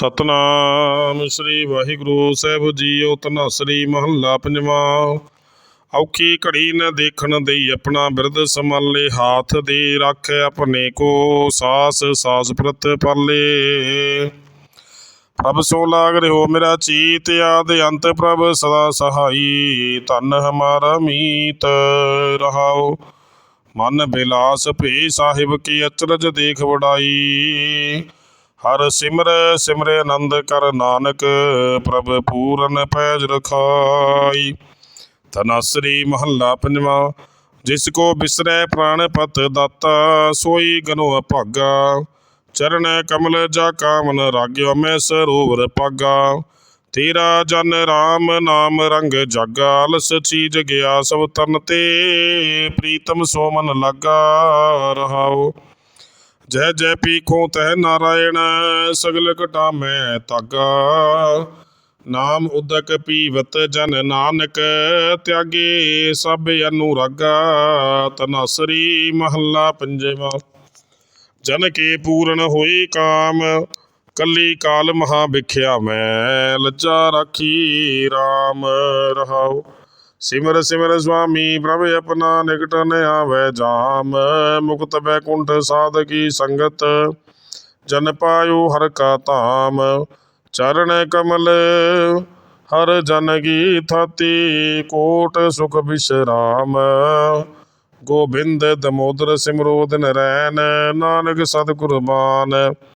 ਸਤਨਾਮ ਸ੍ਰੀ ਵਾਹਿਗੁਰੂ ਸਾਹਿਬ ਜੀਓ ਧਨਾਸਰੀ ਮਹੱਲਾ ਪੰਜਵਾਂ। ਔਖੀ ਘੜੀ ਨ ਦੇਖਣ ਦੇਈ ਆਪਣਾ ਬਿਰਦ ਸੰਭਾਲੇ, ਹਾਥ ਦੇ ਰੱਖ ਆਪਣੇ ਕੋ ਸਾਸ ਸਾਸ ਪ੍ਰਤ ਪਾਲੇ। ਪ੍ਰਭ ਸੋ ਲਾਗ ਰਿਓ ਮੇਰਾ ਚੀਤ, ਆਦ ਅੰਤ ਪ੍ਰਭ ਸਦਾ ਸਹਾਈ। ਧਨ ਹਮਾਰਾ ਮੀਤ ਰਹਾਓ, ਮਨ ਬਿਲਾਸ ਭੇ ਸਾਹਿਬ ਕੀ ਅਚਰਜ ਦੇਖ ਵਡਾਈ। ਹਰ ਸਿਮਰ ਸਿਮਰੇ ਆਨੰਦ ਕਰ ਨਾਨਕ, ਪ੍ਰਭ ਪੂਰਨ ਪੈਜ ਰਖਾਈ। ਧਨਾਸਰੀ ਮਹੱਲਾ ਪੰਜਵਾਂ, ਜਿਸ ਕੋ ਬਿਸਰੈ ਪ੍ਰਾਣ ਪਤ ਦਾਤਾ, ਸੋਈ ਗਨੋ ਅਭਾਗਾ ਚਰਨ ਕਮਲ ਜਾ ਕਾਮਨ ਰਾਗਿਓ ਮੈਂ ਸਰੋਵਰ ਪਾਗਾ। ਤੇਰਾ ਜਨ ਰਾਮ ਨਾਮ ਰੰਗ ਜਾਗਾ ਲਸ ਚੀਜ ਗਿਆ ਸਭ ਤਨ ਤੇ, ਪ੍ਰੀਤਮ ਸੋ ਮਨ ਲਾਗਾ ਰਹਾਓ ਜੈ ਜੈ ਪੀਖੋ ਤਹਿ ਨਾਰਾਇਣ ਸਗਲ ਘਟਾ ਮੈਂ ਤਾਗਾ। ਨਾਮ ਉਦਕ ਪੀਵਤ ਜਨ ਨਾਨਕ, ਤਿਆਗੇ ਸਭ ਅਨੁਰਾਗਾ। ਤਨਾਸਰੀ ਮਹੱਲਾ ਪੰਜਵਾ। ਜਨ ਕੇ ਪੂਰਨ ਹੋਈ ਕਾਮ, ਕੱਲੀ ਕਾਲ ਮਹਾ ਵਿਖਿਆ ਮੈਂ ਲੱਜਾ ਰਾਖੀ RAM ਰਹਾਉ। ਸਿਮਰ ਸਿਮਰ ਸੁਆਮੀ ਪ੍ਰਭ ਆਪਣਾ ਨਿਕਟ ਨ ਆਵੈ ਜਾਮ, ਮੁਕਤ ਬੈਕੁੰਠ ਸਾਧਕੀ ਸੰਗਤ, ਜਨ ਪਾਇਓ ਹਰ ਕਾ ਧਾਮ। ਚਰਨ ਕਮਲ, ਹਰ ਜਨ ਕੀ ਥਾਤੀ ਕੋਟ ਸੁਖ ਬਿਸ਼ਰਾਮ। ਗੋਬਿੰਦ ਦਮੋਦਰ ਸਿਮਰੋ ਦਿਨ ਰੈਨ ਨਾਨਕ ਸਤ ਕੁਰਬਾਨ